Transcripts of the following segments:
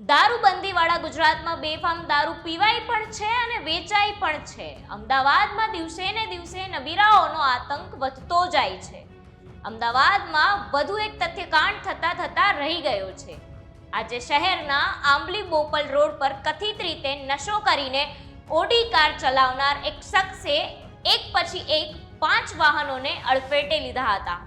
દારૂબંધીવાળા ગુજરાતમાં બેફામ દારૂ પીવાય પણ છે અને વેચાય પણ છે. અમદાવાદમાં દિવસે ને દિવસે નબીરાઓનો આતંક વધતો જાય છે. અમદાવાદમાં વધુ એક તથ્યકાંડ થતા થતા રહી ગયો છે. આજે શહેરના આંબલી બોપલ રોડ પર કથિત રીતે નશો કરીને ઓડી કાર ચલાવનાર એક શખ્સે એક પછી એક પાંચ વાહનોને અડફેટે લીધા હતા.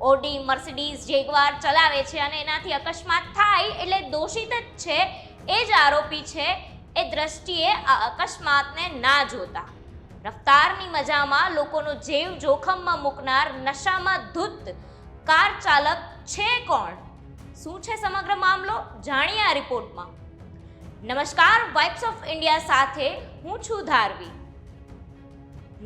ઓડી, મર્સિડીઝ, જેગવાર ચલાવે છે અને એનાથી અકસ્માત થાય એટલે દોષિત જ છે. એ જ આરોપી છે. એ દ્રષ્ટિએ આ અકસ્માતને ના જોતા. રફતારની મજામાં લોકોનો જીવ જોખમમાં મૂકનાર નશામાં ધૂત કાર ચાલક છે કોણ? શું છે સમગ્ર મામલો? જાણીએ આ રિપોર્ટમાં. નમસ્કાર વાઇબ્સ ઓફ ઇન્ડિયા સાથે હું છું ધારવી.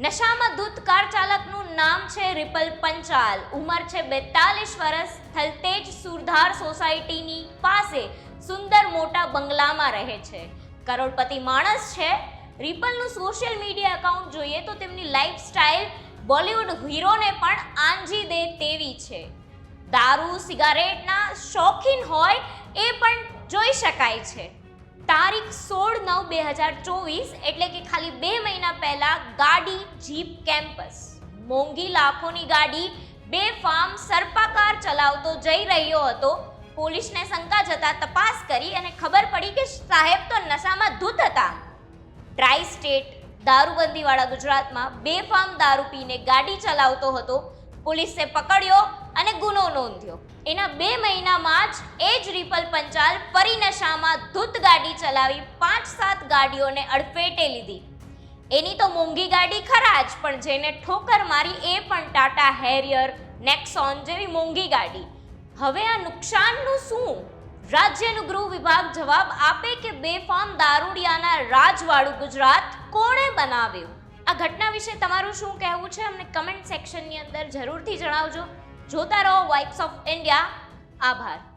નશામાં ધૂત કાર ચાલકનું નામ છે રિપલ પંચાલ. ઉંમર છે બેતાલીસ વર્ષ. થલતેજ સુરધાર સોસાયટીની પાસે સુંદર મોટા બંગલામાં રહે છે. કરોડપતિ માણસ છે. રિપલનું સોશિયલ મીડિયા એકાઉન્ટ જોઈએ તો તેમની લાઈફસ્ટાઈલ બોલિવૂડ હીરોને પણ આંજી દે તેવી છે. દારૂ, સિગારેટના શોખીન હોય એ પણ જોઈ શકાય છે. તારીખ સોળ નવ બે હજાર ચોવીસ એટલે કે ખાલી બે મહિના પહેલા ગાડી જીપ કેમ્પસ. મોંઘી લાખોની ગાડી બે ફાર્મ સર્પાકાર ચલાવતો જઈ રહ્યો હતો. પોલીસને શંકા જતા તપાસ કરી અને ખબર પડી કે સાહેબ તો નશામાં ધૂત હતા. ટ્રાઈ સ્ટેટ દારૂબંધીવાળા ગુજરાતમાં બે ફાર્મ દારૂ પીને ગાડી ચલાવતો હતો. પોલીસે પકડ્યો અને ગુનો નોંધ્યો. એના બે મહિનામાં જ એ જ રિપલ પંચાલ ફરી નશામાં ધૂત ગાડી ચલાવી પાંચ સાત ગાડીઓને અડફેટે લીધી. એની તો મોંઘી ગાડી ખરા જ, પણ જેને ઠોકર મારી એ પણ ટાટા હેરિયર, નેક્સોન જેવી મોંઘી ગાડી. હવે આ નુકસાનનું શું? રાજ્યનું ગૃહ વિભાગ જવાબ આપે કે બેફામ દારૂડિયાના રાજવાળું ગુજરાત કોણે બનાવ્યું? આ ઘટના વિશે તમારું શું કહેવું છે? અમને કમેન્ટ સેક્શનની અંદર જરૂરથી જણાવજો. જોતા રહો વાઇબ્સ ઓફ ઇન્ડિયા આભાર.